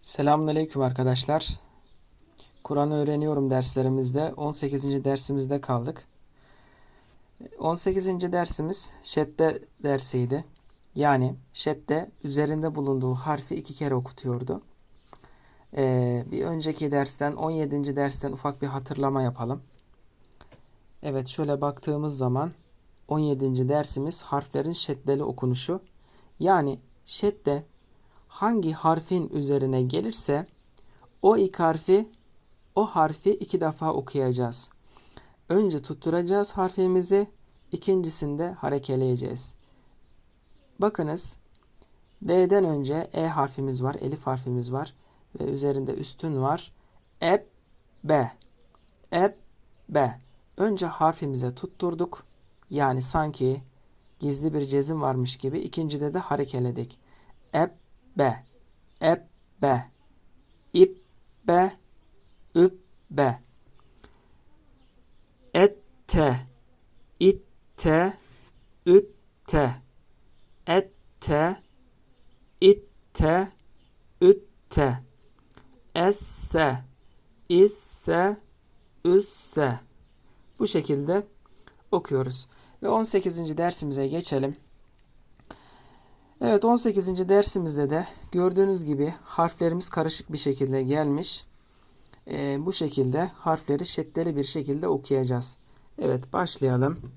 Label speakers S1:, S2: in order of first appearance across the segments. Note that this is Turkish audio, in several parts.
S1: Selamünaleyküm arkadaşlar. Kur'an öğreniyorum derslerimizde 18. dersimizde kaldık. 18. dersimiz şedde dersiydi. Yani şedde üzerinde bulunduğu harfi iki kere okutuyordu. Ee, bir önceki dersten 17. dersten ufak bir hatırlama yapalım. Evet şöyle baktığımız zaman 17. dersimiz harflerin şeddeli okunuşu. Yani şedde hangi harfin üzerine gelirse o ilk harfi o harfi iki defa okuyacağız. Önce tutturacağız harfimizi, ikincisinde harekeleyeceğiz. Bakınız B'den önce E harfimiz var, elif harfimiz var ve üzerinde üstün var. Eb, B. Eb, B. Önce harfimize tutturduk. Yani sanki gizli bir cezim varmış gibi ikincide de harekeledik. Eb, be, ebbe, ibbe, übbe, ette, itte, ütte, ette, itte, ütte, esse, isse, üsse. Bu şekilde okuyoruz. Ve 18. dersimize geçelim. Evet 18. dersimizde de gördüğünüz gibi harflerimiz karışık bir şekilde gelmiş. Ee, bu şekilde harfleri şeddeli bir şekilde okuyacağız. Evet başlayalım.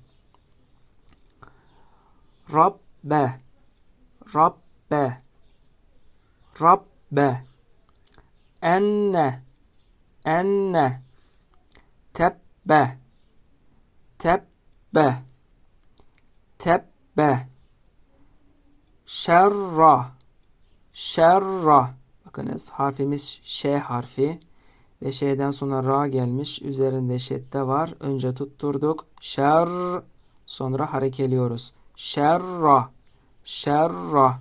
S1: Rabbe Rabbe Rabbe Enne Enne Tebbe Tebbe Tebbe şerra. Şerra. Bakınız harfimiz ş harfi ve şeyden sonra ra gelmiş. Üzerinde şedde var. Önce tutturduk. Şer sonra harekeliyoruz. Şerra. Şerra.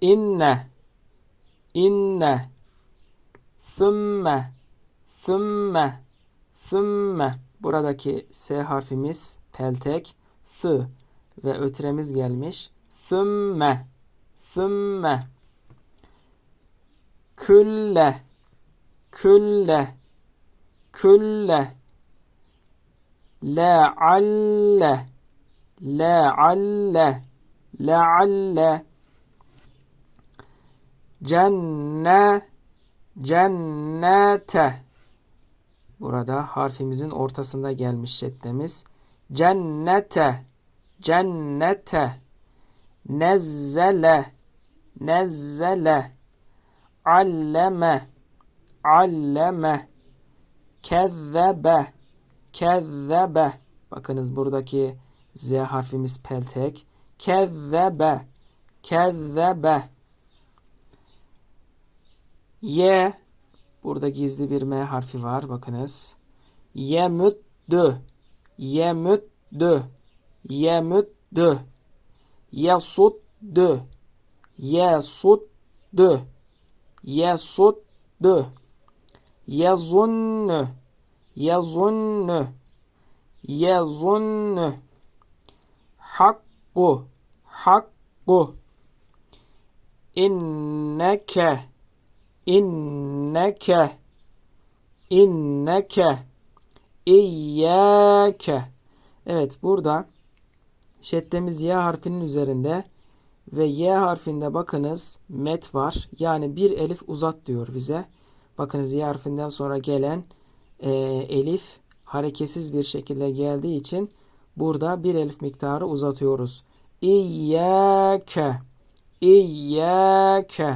S1: İnne. İnne. Thumme thumme thumme buradaki s harfimiz peltek. Fü ve ötremiz gelmiş. Sümme, sümme, külle, külle, külle, lealle, lealle, lealle, cenne, cennete. Burada harfimizin ortasında gelmiş şeddemiz. Cennete cennete nezzele nezzele alleme alleme kezzebe kezzebe. Bakınız buradaki z harfimiz peltek. Kezzebe kezzebe. Ye burada gizli bir m harfi var bakınız. Yemüddü yemüddü yemüddü yasuddü yesuddü yesuddü yazunnu yazunnu yazunnu hakku. Hakku. İnneke. İnneke. İnneke. İyyâke. Evet burada Şeddemiz Y harfinin üzerinde ve Y harfinde bakınız met var. Yani bir elif uzat diyor bize. Bakınız Y harfinden sonra gelen e, elif hareketsiz bir şekilde geldiği için burada bir elif miktarı uzatıyoruz. İyyâke İyyâke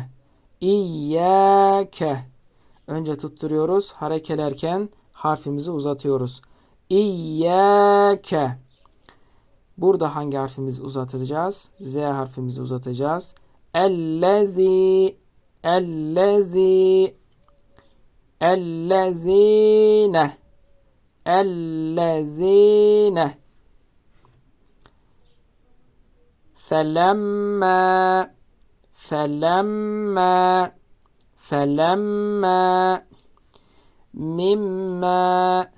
S1: İyyâke Önce tutturuyoruz. Harekelerken harfimizi uzatıyoruz. İyyâke Burada hangi harfimizi uzatacağız? Z harfimizi uzatacağız. Ellezi Ellezi Ellezine Ellezine Felemma Felemma Felemma Mimma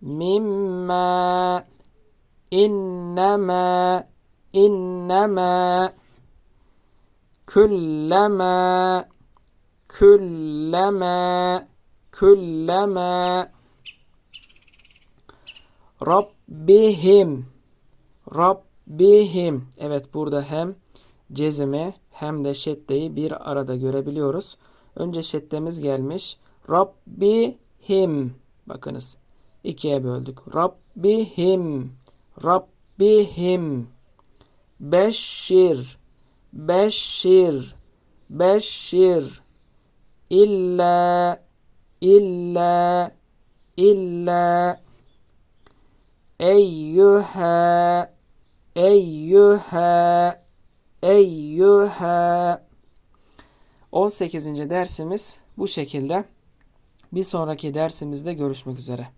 S1: Mimma İnnemâ innemâ küllema külleme külleme Rabbihim Rabbihim Evet burada hem cezimi hem de şeddeyi bir arada görebiliyoruz. Önce şeddemiz gelmiş. Rabbihim Bakınız ikiye böldük. Rabbihim Rabbihim. Beşşir. Beşşir. Beşşir. İlla. İlla. İlla. Eyyühe. Eyyühe. Eyyühe. 18. dersimiz bu şekilde. Bir sonraki dersimizde görüşmek üzere.